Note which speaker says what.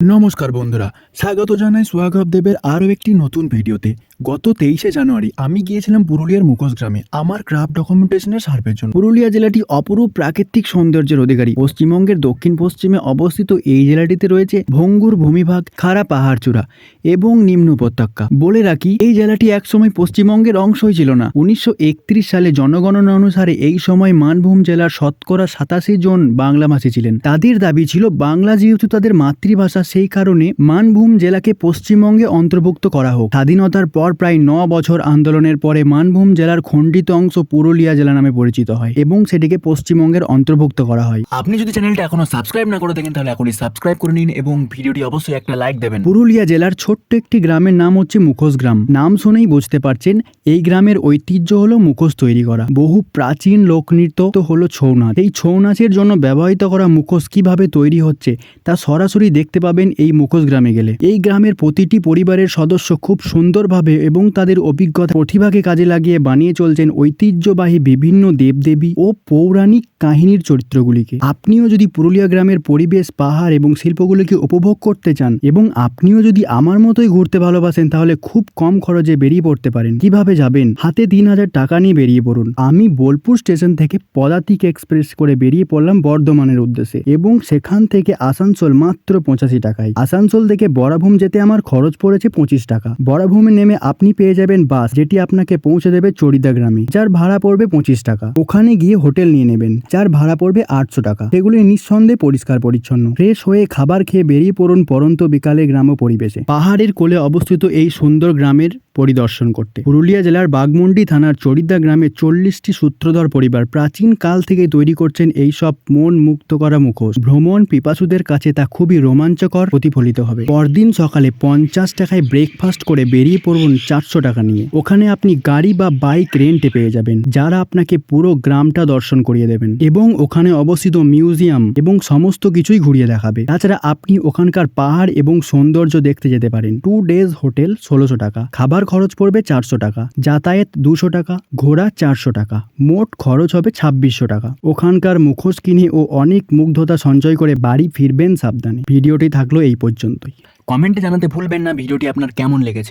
Speaker 1: নমস্কার বন্ধুরা স্বাগত জানাই সোহাগব দেবের আরও একটি নতুন ভিডিওতে। গত তেইশে জানুয়ারি আমি গিয়েছিলাম পুরুলিয়ার মুখোশ গ্রামে। আমার ক্রাফট ডকুমেন্টেশনের সার্ভের জন্য। পুরুলিয়া জেলাটি অপরূপ প্রাকৃতিক সৌন্দর্যের অধিকারী। পশ্চিমবঙ্গের দক্ষিণ পশ্চিমে অবস্থিত এই জেলাটিতে রয়েছে ভঙ্গুর ভূমিভাগ, খাড়া পাহাড়চূড়া এবং নিম্ন উপত্যকা। বলে রাখি, এই জেলাটি একসময় পশ্চিমবঙ্গের অংশই ছিল না। উনিশশো একত্রিশ সালে জনগণনা অনুসারে এই সময় মানভূম জেলার শতকরা সাতাশি জন বাংলাভাষী ছিলেন। তাদের দাবি ছিল, বাংলা যেহেতু তাদের মাতৃভাষা, সেই কারণে মানভূম জেলাকে পশ্চিমবঙ্গে অন্তর্ভুক্ত করা হোক। স্বাধীনতার পর প্রায় ন বছর আন্দোলনের পরে মানভূম জেলার খণ্ডিত অংশ পুরুলিয়া জেলা নামে পরিচিত হয় এবং সেটিকে পশ্চিমবঙ্গের অন্তর্ভুক্ত করা হয়।
Speaker 2: আপনি যদি চ্যানেলটা এখনও সাবস্ক্রাইব না করে থাকেন তাহলে এখনই সাবস্ক্রাইব করে নিন এবং ভিডিওটি অবশ্যই একটা লাইক দেবেন।
Speaker 1: পুরুলিয়া জেলার ছোট্ট একটি গ্রামের নাম হচ্ছে মুখোশ গ্রাম। নাম শুনেই বুঝতে পারছেন এই গ্রামের ঐতিহ্য হলো মুখোশ তৈরি করা। বহু প্রাচীন লোকনৃত্য তো হলো ছৌ নাচ। এই ছৌ নাচের জন্য ব্যবহৃত করা মুখোশ কীভাবে তৈরি হচ্ছে তা সরাসরি দেখতে পাবেন এই মুখোশ গ্রামে গেলে। এই গ্রামের প্রতিটি পরিবারের সদস্য খুব সুন্দরভাবে এবং তাদের অভিজ্ঞতা প্রতিভাকে কাজে লাগিয়ে বানিয়ে চলছেন ঐতিহ্যবাহী বিভিন্ন দেবদেবী ও পৌরাণিক কাহিনীর চরিত্রগুলিকে। আপনিও যদি পুরুলিয়া গ্রামের পরিবেশ, পাহাড় এবং শিল্পগুলিকে উপভোগ করতে চান এবং আপনিও যদি আমার মতোই ঘুরতে ভালোবাসেন, তাহলে খুব কম খরচে বেরিয়ে পড়তে পারেন। কীভাবে যাবেন? হাতে তিন হাজার টাকা নিয়ে বেরিয়ে পড়ুন। আমি বোলপুর স্টেশন থেকে পদাতিক এক্সপ্রেস করে বেরিয়ে পড়লাম বর্ধমানের উদ্দেশ্যে এবং সেখান থেকে আসানসোল মাত্র পঁচাশি টাকায়। আসানসোল থেকে বরাভূম যেতে আমার খরচ পড়েছে পঁচিশ টাকা। বরাভূমে নেমে আপনি পেয়ে যাবেন বাস যেটি আপনাকে পৌঁছে দেবে চড়িদা গ্রামে, যার ভাড়া পড়বে পঁচিশ টাকা। ওখানে গিয়ে হোটেল নিয়ে নেবেন, যার ভাড়া পড়বে আটশো টাকা। সেগুলি নিঃসন্দেহে পরিষ্কার পরিচ্ছন্ন। ফ্রেশ হয়ে খাবার খেয়ে বেরিয়ে পড়ুন পরন্ত বিকালে গ্রাম্য পরিবেশে। পাহাড়ের কোলে অবস্থিত এই সুন্দর গ্রামের পরিদর্শন করতে। পুরুলিয়া জেলার বাগমুন্ডি থানার চরিদা গ্রামে চল্লিশটি সূত্রধর পরিবার প্রাচীন কাল থেকে তৈরি করছেন এই সব মন মুক্ত করা মুখোশ। ভ্রমণ পিপাসুদের কাছে তা খুবই রোমাঞ্চকর প্রতিফলিত হবে। পরদিন সকালে পঞ্চাশ টাকায় ব্রেকফাস্ট করে বেরিয়ে পড়ুন চারশো টাকা নিয়ে। ওখানে আপনি গাড়ি বা বাইক রেন্টে পেয়ে যাবেন, যারা আপনাকে পুরো গ্রামটা দর্শন করিয়ে দেবেন এবং ওখানে অবস্থিত মিউজিয়াম এবং সমস্ত কিছুই ঘুরিয়ে দেখাবে। তাছাড়া আপনি ওখানকার পাহাড় এবং সৌন্দর্য দেখতে যেতে পারেন। টু ডেজ হোটেল ষোলোশো টাকা। খাবার খরচ পড়বে চারশো টাকা, যাতায়াত দুশো টাকা, ঘোড়া চারশো টাকা, মোট খরচ হবে ছাব্বিশশো টাকা। ওখানকার মুখোশ কিনে ও অনেক মুগ্ধতা সঞ্চয় করে বাড়ি ফিরবেন সাবধানে। ভিডিওটি থাকল এই পর্যন্তই।
Speaker 2: কমেন্টে জানাতে ভুলবেন না, ভিডিওটি আপনার কেমন লেগেছে?